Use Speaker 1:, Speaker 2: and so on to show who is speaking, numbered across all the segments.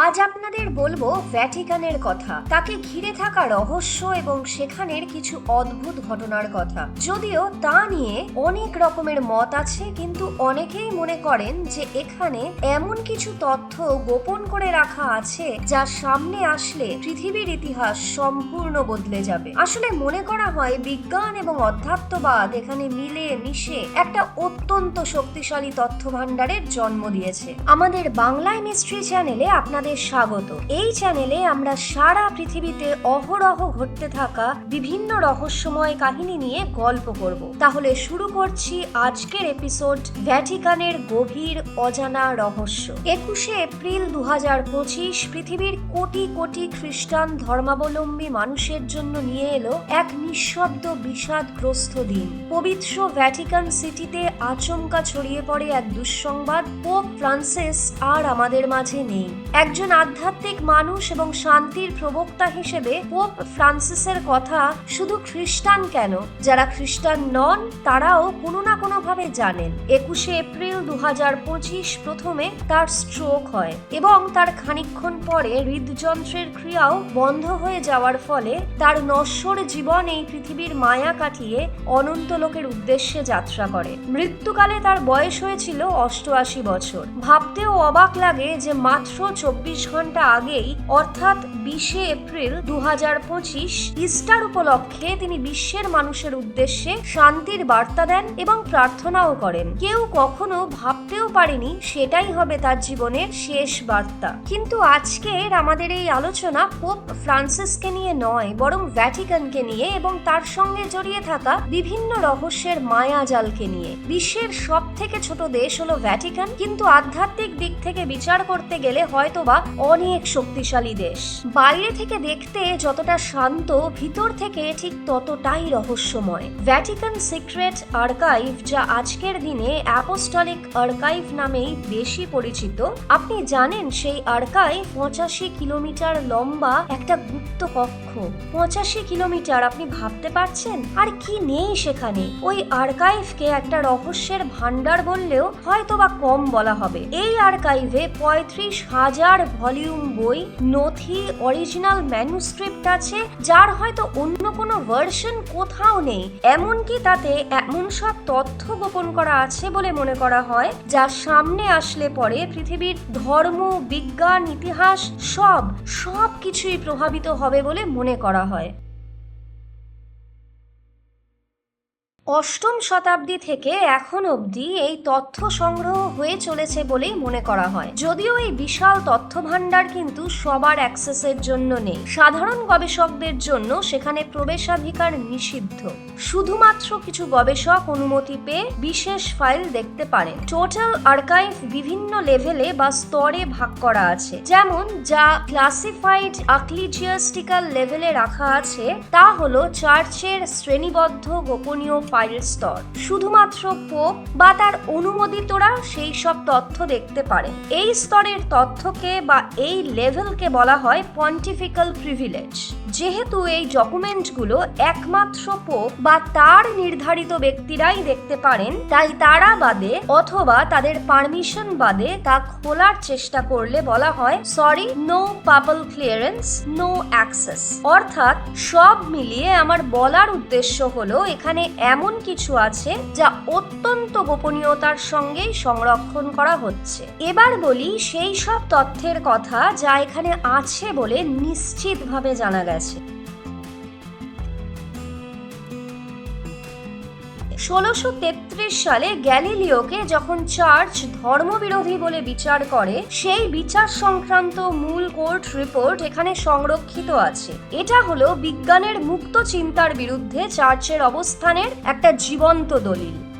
Speaker 1: আজ আপনাদের বলব ভ্যাটিকানের কথা। তাকে ঘিরে থাকা রহস্য এবং সেখানের কিছু অদ্ভুত ঘটনার কথা। যদিও তা নিয়ে অনেক রকমের মত আছে, কিন্তু অনেকেই মনে করেন যে এখানে এমন কিছু তথ্য গোপন করে রাখা আছে যা সামনে আসলে পৃথিবীর ইতিহাস সম্পূর্ণ বদলে যাবে। আসলে মনে করা হয় বিজ্ঞান এবং অধ্যাত্মবাদ এখানে মিলে মিশে একটা অত্যন্ত শক্তিশালী তথ্য ভাণ্ডারের জন্ম দিয়েছে। আমাদের বাংলায় মিস্ট্রি চ্যানেলে আপনাদের স্বাগত। এই চ্যানেলে আমরা সারা পৃথিবীতে অহরহ ঘটতে থাকা বিভিন্ন রহস্যময় কাহিনী নিয়ে গল্প করব। তাহলে শুরু করছি আজকের এপিসোড ভ্যাটিকানের গভীর অজানা রহস্য। একুশে এপ্রিল দু পঁচিশ পৃথিবীর কোটি কোটি খ্রিস্টান ধর্মাবলম্বী মানুষের জন্য নিয়ে এলো এক নিঃশব্দ বিষাদগ্রস্ত দিন। পবিত্র ভ্যাটিকান সিটিতে আচমকা ছড়িয়ে পড়ে এক দুঃসংবাদ পোপ ফ্রান্সিস আর আমাদের মাঝে নেই। একজন আধ্যাত্মিক মানুষ এবং শান্তির প্রবক্তা হিসেবে পোপ ফ্রান্সিসের কথা শুধু খ্রিস্টান কেন? যারা খ্রিস্টান নন, তারাও কোনো না কোনো ভাবে জানেন। একুশে এপ্রিল দু প্রথমে তার স্ট্রোক হয় এবং তার খানিকক্ষণ পরে হৃদযন্ত্রের ক্রিয়াও বন্ধ হয়ে যাওয়ার ফলে তার নশ্বর জীবন এই পৃথিবীর মায়া কাটিয়ে অনন্ত লোকের উদ্দেশ্যে যাত্রা করে। মৃত্যুকালে তার বয়স হয়েছিল অষ্টআশি বছর। ভাবতেও অবাক লাগে যে মাত্র চব্বিশ ঘণ্টা আগেই, অর্থাৎ বিশে এপ্রিল দু পঁচিশ, ইস্টার উপলক্ষে তিনি বিশ্বের মানুষের উদ্দেশ্যে শান্তির বার্তা দেন এবং প্রার্থনাও করেন। কেউ কখনো ভাবতেও পারেনি সেটাই হবে তার জীবনের শেষ বার্তা। কিন্তু আজকের আমাদের এই আলোচনা পোপ ফ্রান্সিসকে নিয়ে নয়, বরং ভ্যাটিকানকে নিয়ে এবং তার সঙ্গে জড়িয়ে থাকা বিভিন্ন রহস্যের মায়াজালকে নিয়ে। বিশ্বের সব থেকে ছোট দেশ হলো ভ্যাটিকান, কিন্তু আধ্যাত্মিক দিক থেকে বিচার করতে গেলে হয়তোবা অনেক শক্তিশালী দেশ। বাইরে থেকে দেখতে যতটা শান্ত, ভিতর থেকে ঠিক ততটাই রহস্যময়। ভ্যাটিকান সিক্রেট আর্কাইভ যা আজকের দিনে অ্যাপোস্টলিক আর্কাইভ নামেই বেশি পরিচিত, আপনি জানেন সেই আর্কাইভ পঁচাশি কিলোমিটার লম্বা একটা গুপ্ত কক্ষ। পঁচাশি কিলোমিটার, আপনি ভাবতে পারছেন? আর কি নেই সেখানে? ওই আর্কাইভকে একটা রহস্যের ভান্ডার বললেও হয়তো বা কম বলা হবে। এই আর্কাইভে পঁয়ত্রিশ হাজার ভলিউম বই নথি অরিজিনাল ম্যানুস্ক্রিপ্ট আছে, যার হয়তো অন্য কোনো ভার্সন কোথাও নেই। এমনকি তাতে এমন সব তথ্য গোপন করা আছে বলে মনে করা হয়, যা সামনে আসলে পরে পৃথিবীর ধর্ম, বিজ্ঞান, ইতিহাস সব সব কিছুই প্রভাবিত হবে বলে মনে করা হয়। অষ্টম শতাব্দী থেকে এখন অবধি এই তথ্য সংগ্রহ হয়ে চলেছে বলেই মনে করা হয়। যদিও এই বিশাল তথ্য ভাণ্ডার কিন্তু সবার অ্যাক্সেসের জন্য নেই। সাধারণ গবেষকদের জন্য সেখানে প্রবেশাধিকার নিষিদ্ধ। শুধুমাত্র কিছু গবেষক অনুমতি পেয়ে বিশেষ ফাইল দেখতে পারেন। টোটাল আর্কাইভ বিভিন্ন লেভেলে বা স্তরে ভাগ করা আছে। যেমন, যা ক্লাসিফাইড আক্লিজিয়াস্টিক্যাল লেভেলে রাখা আছে, তা হলো চার্চের শ্রেণীবদ্ধ গোপনীয় ফাইল স্তর। শুধুমাত্র পোপ বা তার অনুমোদিতরা সেই সব তথ্য দেখতে পারে। এই স্তরের তথ্যকে বা এই লেভেলকে বলা হয় পন্টিফিক্যাল প্রিভিলেজ যেহেতু এই ডকুমেন্টগুলো একমাত্র পোপ বা তার নির্ধারিত ব্যক্তিরাই দেখতে পারেন, তাই তারা বাদে অথবা তাদের পারমিশন বাদে তা খোলার চেষ্টা করলে বলা হয় সরি নো পাবল ক্লিয়ারেন্স নো অ্যাক্সেস অর্থাৎ সব মিলিয়ে আমার বলার উদ্দেশ্য হলো, এখানে এমন কিছু আছে যা অত্যন্ত গোপনীয়তার সঙ্গেই সংরক্ষণ করা হচ্ছে। এবার বলি সেই সব তথ্যের কথা যা এখানে আছে বলে নিশ্চিতভাবে জানা গেছে। ষোলোশো তেত্রিশ সালে গ্যালিলিওকে যখন চার্চ ধর্মবিরোধী বলে বিচার করে, সেই বিচার সংক্রান্ত মূল কোর্ট রিপোর্ট এখানে সংরক্ষিত আছে। এটা হলো বিজ্ঞানের মুক্ত চিন্তার বিরুদ্ধে চার্চের অবস্থানের একটা জীবন্ত দলিল।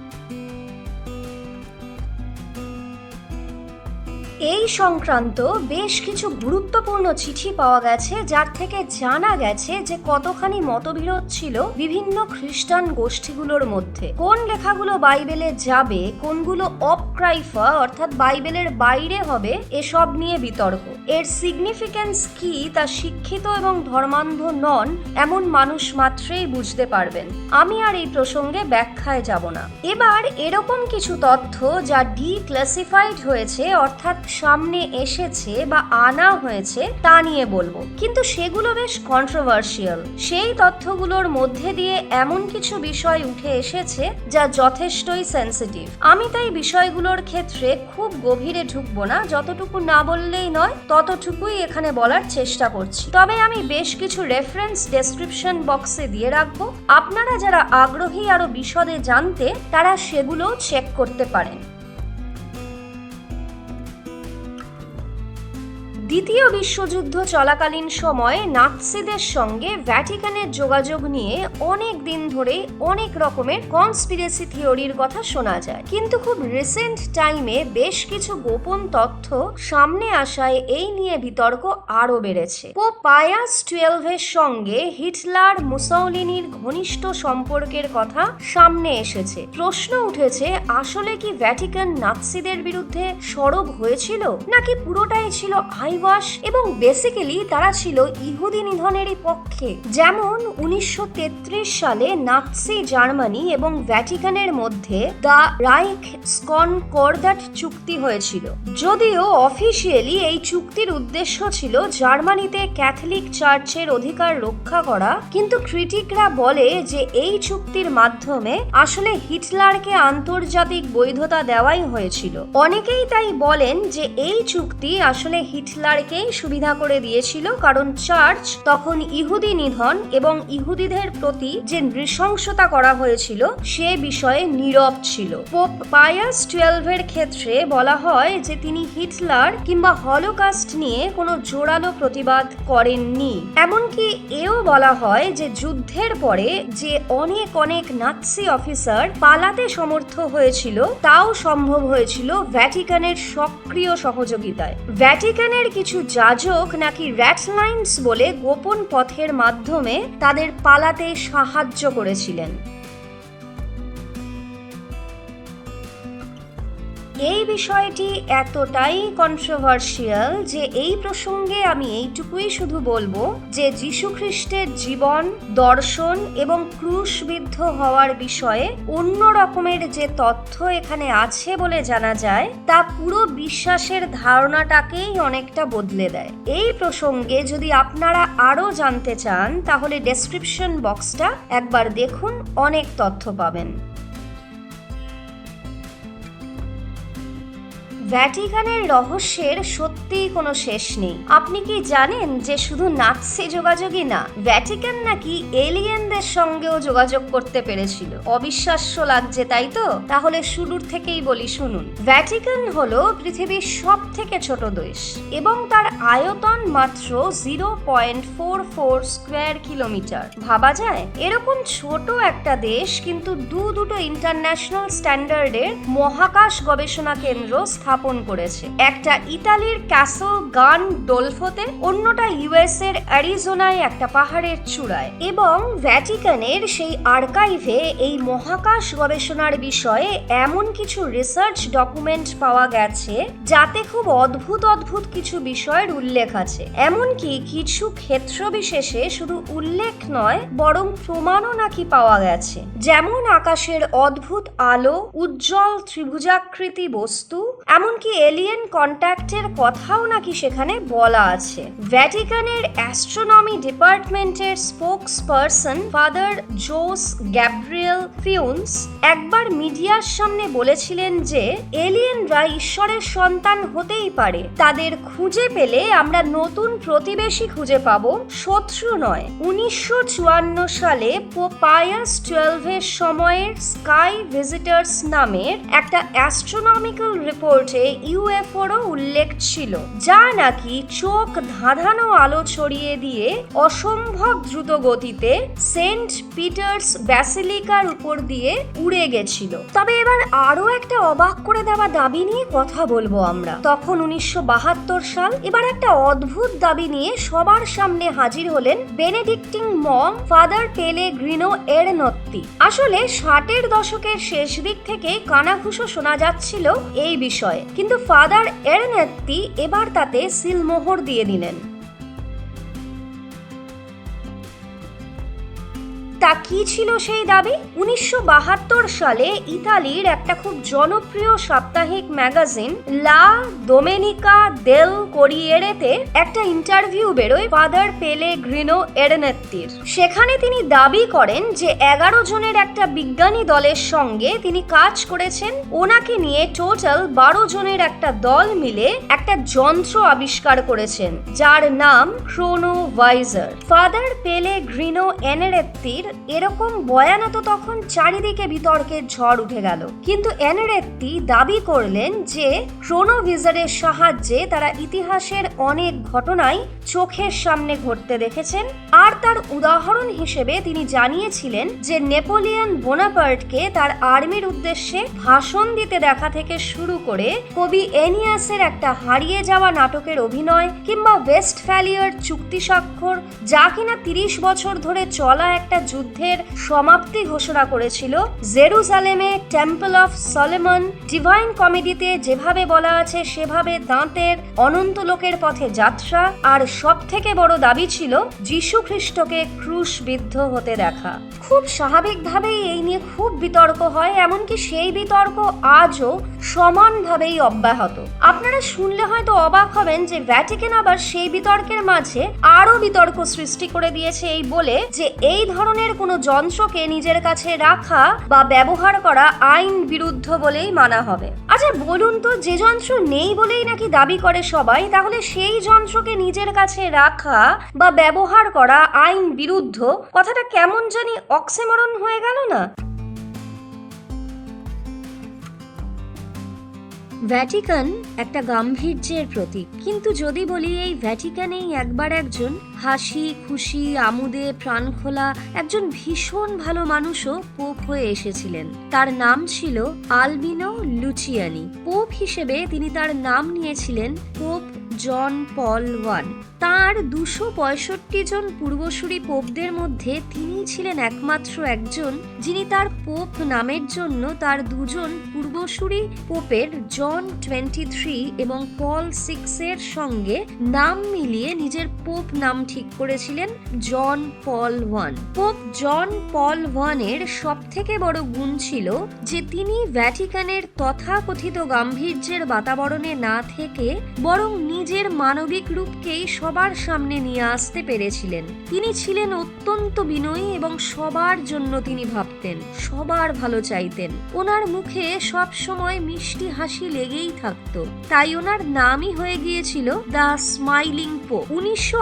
Speaker 1: এই সংক্রান্ত বেশ কিছু গুরুত্বপূর্ণ চিঠি পাওয়া গেছে, যার থেকে জানা গেছে যে কতখানি মতবিরোধ ছিল বিভিন্ন খ্রিস্টান গোষ্ঠীগুলোর মধ্যে। কোন লেখাগুলো বাইবেলে যাবে, কোনগুলো অপক্রাইফা, অর্থাৎ বাইবেলের বাইরে হবে, এসব নিয়ে বিতর্ক। এর সিগনিফিক্যান্স কি তা শিক্ষিত এবং ধর্মান্ধ নন, এমন মানুষ মাত্রেই বুঝতে পারবেন। আমি আর এই প্রসঙ্গে ব্যাখ্যায় যাব না। এবার এরকম কিছু তথ্য যা ডিক্লাসিফাইড হয়েছে, অর্থাৎ সামনে এসেছে বা আনা হয়েছে তা নিয়ে বলব। কিন্তু সেগুলো বেশ কন্ট্রোভার্সিয়াল সেই তথ্যগুলোর মধ্যে দিয়ে এমন কিছু বিষয় উঠে এসেছে যা যথেষ্টই সেন্সিটিভ আমি তাই বিষয়গুলোর ক্ষেত্রে খুব গভীরে ঢুকবো না, যতটুকু না বললেই নয়, ততটুকুই এখানে বলার চেষ্টা করছি। তবে আমি বেশ কিছু রেফারেন্স ডেসক্রিপশন বক্সে দিয়ে রাখব। আপনারা যারা আগ্রহী আরও বিশদে জানতে, তারা সেগুলো চেক করতে পারেন। দ্বিতীয় বিশ্বযুদ্ধ চলাকালীন সময়ে নাৎসিদের সঙ্গে ভ্যাটিকানের যোগাযোগ নিয়ে অনেক দিন ধরে অনেক রকমের কনস্পিরেসি থিওরির কথা শোনা যায়। কিন্তু খুব রিসেন্ট টাইমে বেশ কিছু গোপন তথ্য সামনে আসায় এই নিয়ে বিতর্ক আরও বেড়েছে। পোপ পায়াস টুয়েলভের সঙ্গে হিটলার মুসৌলিনির ঘনিষ্ঠ সম্পর্কের কথা সামনে এসেছে। প্রশ্ন উঠেছে, আসলে কি ভ্যাটিকান নাৎসিদের বিরুদ্ধে সরব হয়েছিল, নাকি পুরোটাই ছিল আইওয়াস এবং বেসিক্যালি তারা ছিল ইহুদি নিধনেরই পক্ষে। যেমন উনিশশো সালে নাৎসি জার্মানি এবং ভ্যাটিকানের মধ্যে দ্য রাইক স্কন করদাট চুক্তি হয়েছিল। যদিও অফিসিয়ালি এই চুক্তির উদ্দেশ্য ছিল জার্মানিতে ক্যাথলিক চার্চের অধিকার রক্ষা করা, কিন্তু ক্রিটিকরা বলে যে এই চুক্তির মাধ্যমে আসলে হিটলারকে আন্তর্জাতিক বৈধতা দেওয়াই হয়েছিল। অনেকেই তাই বলেন যে এই চুক্তি আসলে হিটলারকেই সুবিধা করে দিয়েছিল, কারণ চার্চ তখন ইহুদি নিধন এবং ইহুদিদের প্রতি যে নৃশংসতা করা হয়েছিল সে বিষয়ে নীরব ছিল। পোপ পায়াস টুয়েলভের ক্ষেত্রে বলা হয় যে তিনি হিটলার কিংবা হলোকাস্ট নিয়ে কোনো জোরালো প্রতিবাদ করেননি। এমনকি এও বলা হয় যে যুদ্ধের পরে যে অনেক অনেক নাৎসি অফিসার পালাতে সমর্থ হয়েছিল, তাও সম্ভব হয়েছিল ভ্যাটিকানের সক্রিয় সহযোগিতায়। ভ্যাটিকানের কিছু যাজক নাকি র্যাটলাইন্স বলে গোপন পথের মাধ্যমে তাদের পালাতে সাহায্য করেছিলেন। এই বিষয়টি এতটাই কন্ট্রোভার্সিয়াল যে এই প্রসঙ্গে আমি এইটুকুই শুধু বলব যে যীশু খ্রিস্টের জীবন, দর্শন এবং ক্রুশবিদ্ধ হওয়ার বিষয়ে অন্য রকমের যে তথ্য এখানে আছে বলে জানা যায়, তা পুরো বিশ্বাসের ধারণাটাকেই অনেকটা বদলে দেয়। এই প্রসঙ্গে যদি আপনারা আরও জানতে চান, তাহলে ডেসক্রিপশন বক্সটা একবার দেখুন, অনেক তথ্য পাবেন। ভ্যাটিকানের রহস্যের সত্যিই কোনো শেষ নেই। আপনি কি জানেন যে শুধু নাৎসি যোগাযোগই না, ভ্যাটিকান নাকি এলিয়েনদের সঙ্গেও যোগাযোগ করতে পেরেছিল? অবিশ্বাস্য লাগছে, তাই তো? তাহলে শুরুর থেকেই বলি, শুনুন। ভ্যাটিকান হলো পৃথিবীর সব থেকে ছোট দেশ এবং তার আয়তন মাত্র zero point four four square kilometre. ভাবা যায়? এরকম ছোট একটা দেশ কিন্তু দু দুটো ইন্টারন্যাশনাল স্ট্যান্ডার্ডের মহাকাশ গবেষণা কেন্দ্র স্থাপন করেছে। একটা ইতালির ক্যাসল গান ডোলফোতে, অন্যটা ইউএস এর অ্যারিজোনায় একটা পাহাড়ের চূড়ায়। এবং ভ্যাটিকানের সেই আর্কাইভে এই মহাকাশ গবেষণার বিষয়ে এমন কিছু রিসার্চ ডকুমেন্ট পাওয়া গেছে, যাতে খুব অদ্ভুত অদ্ভুত কিছু বিষয়ের উল্লেখ আছে। এমনকি কিছু ক্ষেত্র বিশেষে শুধু উল্লেখ নয়, বরং প্রমাণও নাকি পাওয়া গেছে। যেমন আকাশের অদ্ভুত আলো, উজ্জ্বল ত্রিভুজাকৃতি বস্তু এমনকি এলিয়েন কন্ট্যাক্টের কথাও নাকি সেখানে বলা আছে। ভ্যাটিকানের অ্যাস্ট্রোনমি ডিপার্টমেন্টের spokesperson father Jose Gabriel Funes একবার মিডিয়ার সামনে বলেছিলেন যে এলিয়েনরা ঈশ্বরের সন্তান হতেই পারে। তাদের খুঁজে পেলে আমরা নতুন প্রতিবেশী খুঁজে পাবো, শত্রু নয়। উনিশশো চুয়ান্ন সালে পোপায়াস টুয়েলভের সময়ের স্কাই ভিজিটার্স নামের একটা অ্যাস্ট্রোনমিক্যাল রিপোর্টে ইউএফওরও উল্লেখ ছিল, যা নাকি চোখ ধাঁধানো আলো ছড়িয়ে দিয়ে অসম্ভব দ্রুত গতিতে সেন্ট পিটার্স ব্যাসিলিকার উপর দিয়ে উড়ে গেছিল। তবে এবার আরও একটা অবাক করে দেওয়া দাবি নিয়ে কথা বলব আমরা। তখন উনিশশো বাহাত্তর সাল এবার একটা অদ্ভুত দাবি নিয়ে সবার সামনে হাজির হলেন বেনেডিক্টিং মম, ফাদার পেলে গ্রিনো এর নত্তি আসলে ষাটের দশকের শেষ দিক থেকে কানাঘুষো শোনা যাচ্ছিল এই বিষয়ে। কিন্তু ফাদার এরনেত্তি এবার তাতে সিলমোহর দিয়ে দিলেন। তা কি ছিল সেই দাবি? উনিশশো বাহাত্তর সালে ইতালির একটা খুব জনপ্রিয় সাপ্তাহিক ম্যাগাজিন লা ডোমেনিকা দেল কোরিয়েরেতে একটা ইন্টারভিউ বেরোয় ফাদার পেলে গ্রিনো এরেনেত্তির। সেখানে তিনি দাবি করেন যে এগারো জনের একটা বিজ্ঞানী দলের সঙ্গে তিনি কাজ করেছেন। ওনাকে নিয়ে টোটাল বারো জনের একটা দল মিলে একটা যন্ত্র আবিষ্কার করেছেন, যার নাম ক্রোনোভাইজার। ফাদার পেলে গ্রিনো এনেরেত্তির এরকম বয়ানে তো তখন চারিদিকে বিতর্কের ঝড় উঠে গেল। কিন্তু এনেরেত্তি দাবি করলেন যে, ক্রোনোভিজারের সাহায্যে তারা ইতিহাসের অনেক ঘটনাই চোখের সামনে ঘটতে দেখেছেন। আর তার উদাহরণ হিসেবে তিনি জানিয়েছিলেন যে, নেপোলিয়ন বোনাপার্টকে তার আর্মির উদ্দেশ্যে ভাষণ দিতে দেখা থেকে শুরু করে কবি এনিয়াসের একটা হারিয়ে যাওয়া নাটকের অভিনয় কিংবা ওয়েস্ট ফ্যালিয়ার চুক্তি স্বাক্ষর, যা কিনা তিরিশ বছর ধরে চলা একটা যুদ্ধের সমাপ্তি ঘোষণা করেছিল। জেরুজালেমে টেম্পল অফ সলেমন ডিভাইন কমেডিতে যেভাবে বলা আছে, সেভাবে দাঁতের অনন্ত লোকের পথে যাত্রা। আর সব থেকে বড় দাবি ছিল যীশু খ্রিস্টকে ক্রুশবিদ্ধ হতে দেখা। খুব স্বাভাবিকভাবেই এই নিয়ে খুব বিতর্ক হয়, এমনকি সেই বিতর্ক আজও সমানভাবেই অব্যাহত। আপনারা শুনলে হয়তো অবাক হবেন যে ভ্যাটিকান আবার সেই বিতর্কের মাঝে আরও বিতর্ক সৃষ্টি করে দিয়েছে এই বলে যে এই ধরনের কোনো যন্ত্রকে নিজের কাছে রাখা বা ব্যবহার করা আইন বিরুদ্ধ বলেই মানা হবে। আচ্ছা বলুন তো, যে যন্ত্র নেই বলেই নাকি দাবি করে সবাই, তাহলে সেই যন্ত্রকে নিজের কাছে রাখা বা ব্যবহার করা আইন বিরুদ্ধ? কথাটা কেমন জানি অক্সেমরণ হয়ে গেল না? ভ্যাটিকান একটা গাম্ভীর্যের প্রতীক। কিন্তু যদি বলি এই ভ্যাটিকানেই একবার একজন হাসি, খুশি, আমুদে প্রাণখোলা একজন ভীষণ ভালো মানুষও পোপ হয়ে এসেছিলেন। তার নাম ছিল আলবিনো লুচিয়ানি পোপ হিসেবে তিনি তার নাম নিয়েছিলেন পোপ জন পল ওয়ান। তার দুশো পঁয়ষট্টি জন পূর্বসূরি পোপদের মধ্যে তিনি ছিলেন একমাত্র একজন, যিনি তার পোপ নামের জন্য তার দুজন পূর্বসূরি পোপের জন টোয়েন্টি থ্রি এবং পল সিক্সের সঙ্গে নাম মিলিয়ে নিজের পোপ নাম ঠিক করেছিলেন জন পল ওয়ান। পোপ জন পল ওয়ানের সব থেকে বড় গুণ ছিল যে তিনি ভ্যাটিকানের তথাকথিত গাম্ভীর্যের বাতাবরণে না থেকে বরং নিজের মানবিক রূপকেই সবার সামনে নিয়ে আসতে পেরেছিলেন। তিনি ছিলেন অত্যন্ত বিনয়ী এবং সবার জন্য তিনি ভাবতেন, সবার ভালো চাইতেন। ওনার মুখে সব সময় মিষ্টি হাসি লেগেই থাকতো। তাই ওনার নামই হয়ে গিয়েছিল দ্য স্মাইলিং পোপ। উনিশশো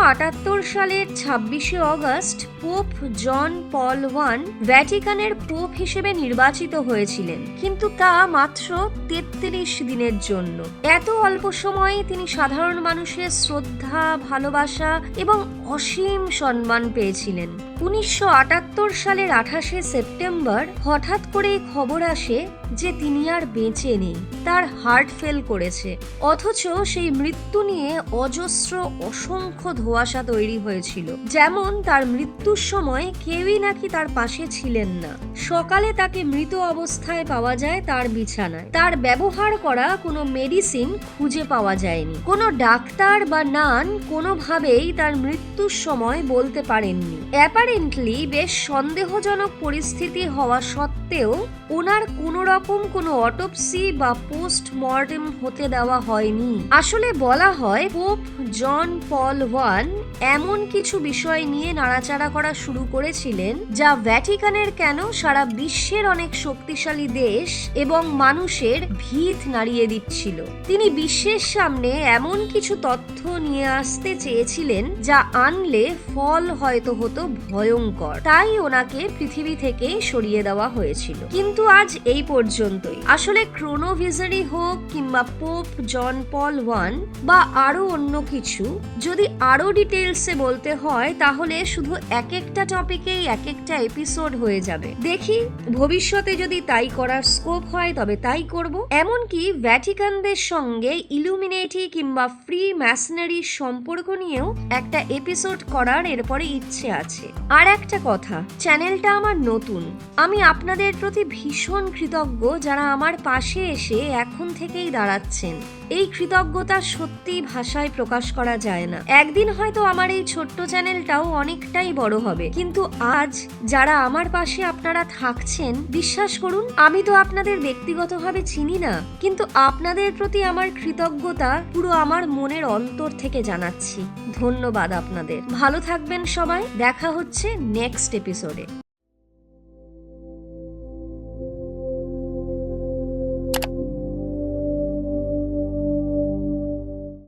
Speaker 1: সালের ছাব্বিশে August pope John Paul one ভ্যাটিকানের pope হিসেবে নির্বাচিত হয়েছিলেন। কিন্তু তা মাত্র তেত্রিশ দিনের জন্য। এত অল্প সময়ে তিনি সাধারণ মানুষের শ্রদ্ধা ভালোবাসা এবং অসীম সম্মান পেয়েছিলেন। উনিশশো আটাত্তর সালের আঠাশে সেপ্টেম্বর হঠাৎ করেই খবর আসে যে তিনি আর বেঁচে নেই। তার হার্ট ফেল করেছে। অথচ সেই মৃত্যু নিয়ে অজস্র অসংখ্য ধোঁয়াশা তৈরি হয়েছিল। যেমন তার মৃত্যুর সময় কেউই নাকি তার পাশে ছিলেন না। সকালে তাকে মৃত অবস্থায় পাওয়া যায় তার বিছানায়। তার ব্যবহার করা কোনো মেডিসিন খুঁজে পাওয়া যায়নি। কোনো ডাক্তার বা নান কোনোভাবেই তার মৃত্যুর সময় বলতে পারেননি। অ্যাপারেন্টলি বেশ সন্দেহজনক পরিস্থিতি হওয়া সত্ত্বেও ওনার কোনো রকম কোনো অটোপসি বা পোস্ট মর্টেম হতে দেওয়া হয়নি। আসলে বলা হয় পোপ জন পল ওয়ান এমন কিছু বিষয় নিয়ে নাড়াচাড়া করা শুরু করেছিলেন, যা ভ্যাটিকানের কেন সারা বিশ্বের অনেক শক্তিশালী দেশ এবং মানুষের ভিত নাড়িয়ে দিচ্ছিল। তিনি বিশ্বের সামনে এমন কিছু তথ্য নিয়ে আসতে চেয়েছিলেন, যা আনলে ফল হয়তো হতো ভয়ঙ্কর। তাই ওনাকে পৃথিবী থেকে সরিয়ে দেওয়া হয়েছিল। কিন্তু আজ এই পর্যন্তই। আসলে ক্রোনোভিজারি হোক কিংবা পোপ জন পল ওয়ান বা আরও অন্য কিছু, যদি আরও ডিটেলসে বলতে হয়, তাহলে শুধু এক একটা টপিকেই এক একটা এপিসোড হয়ে যাবে। দেখি, ভবিষ্যতে যদি তাই করার স্কোপ হয়, তবে তাই করব। এমনকি ভ্যাটিকানদের সঙ্গে ইলুমিনেটি কিংবা ফ্রি ম্যাশনারির সম্পর্ক নিয়েও একটা এপিসোড করার এরপরে ইচ্ছে আছে। আর একটা কথা চ্যানেলটা আমার নতুন। আমি আপনাদের প্রতি ভীষণ কৃতজ্ঞ যারা আমার পাশে এসে এখন থেকেই দাঁড়াচ্ছেন। এই কৃতজ্ঞতা সত্যি ভাষায় প্রকাশ করা যায় না। একদিন হয়তো আমার এই ছোট্ট চ্যানেলটাও অনেকটাই বড় হবে। কিন্তু আজ যারা আমার পাশে আপনারা থাকছেন, বিশ্বাস করুন, আমি তো আপনাদের ব্যক্তিগতভাবে চিনি না। কিন্তু আপনাদের প্রতি আমার কৃতজ্ঞতা পুরো আমার মনের অন্তর থেকে জানাচ্ছি। ধন্যবাদ আপনাদের। ভালো থাকবেন সবাই। দেখা হচ্ছে নেক্সট এপিসোডে